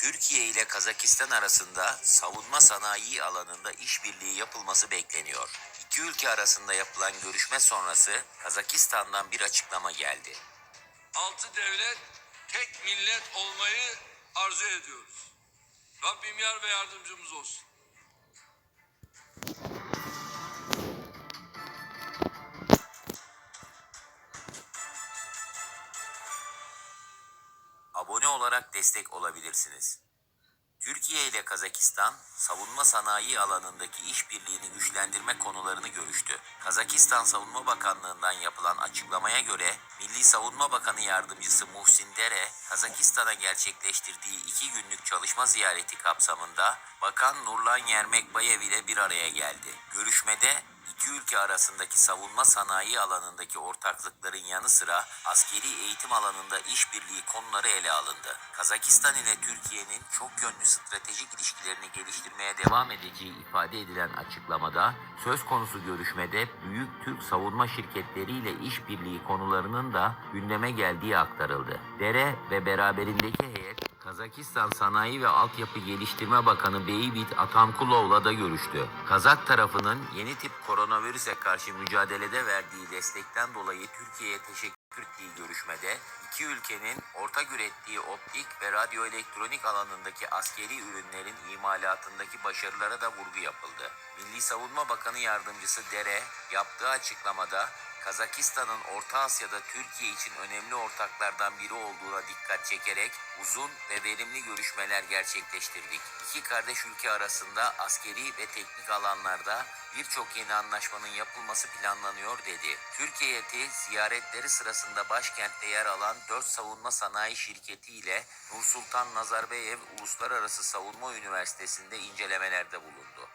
Türkiye ile Kazakistan arasında savunma sanayi alanında işbirliği yapılması bekleniyor. İki ülke arasında yapılan görüşme sonrası Kazakistan'dan bir açıklama geldi. altı devlet tek millet olmayı arzu ediyoruz. Rabbim yar ve yardımcımız olsun. Abone olarak destek olabilirsiniz. Türkiye ile Kazakistan savunma sanayi alanındaki işbirliğini güçlendirme konularını görüştü. Kazakistan Savunma Bakanlığı'ndan yapılan açıklamaya göre Milli Savunma Bakanı Yardımcısı Muhsin Dere, Kazakistan'a gerçekleştirdiği iki günlük çalışma ziyareti kapsamında Bakan Nurlan Yermekbayev ile bir araya geldi. Görüşmede iki ülke arasındaki savunma sanayi alanındaki ortaklıkların yanı sıra askeri eğitim alanında işbirliği konuları ele alındı. Kazakistan ile Türkiye'nin çok yönlü stratejik ilişkilerini geliştirmeye devam edeceği ifade edilen açıklamada söz konusu görüşmede büyük Türk savunma şirketleriyle işbirliği konularının da gündeme geldiği aktarıldı. Dere ve beraberindeki Kazakistan Sanayi ve Altyapı Geliştirme Bakanı Beybit Atamkulov'la da görüştü. Kazak tarafının yeni tip koronavirüse karşı mücadelede verdiği destekten dolayı Türkiye'ye teşekkür ettiği görüşmede iki ülkenin ortak ürettiği optik ve radyoelektronik alanındaki askeri ürünlerin imalatındaki başarılara da vurgu yapıldı. Milli Savunma Bakanı Yardımcısı Dere yaptığı açıklamada Kazakistan'ın Orta Asya'da Türkiye için önemli ortaklardan biri olduğuna dikkat çekerek uzun ve verimli görüşmeler gerçekleştirdik. İki kardeş ülke arasında askeri ve teknik alanlarda birçok yeni anlaşmanın yapılması planlanıyor dedi. Türkiye heyeti ziyaretleri sırasında başkentte yer alan 4 savunma sanayi şirketi ile Nursultan Nazarbayev Uluslararası Savunma Üniversitesi'nde incelemelerde bulundu.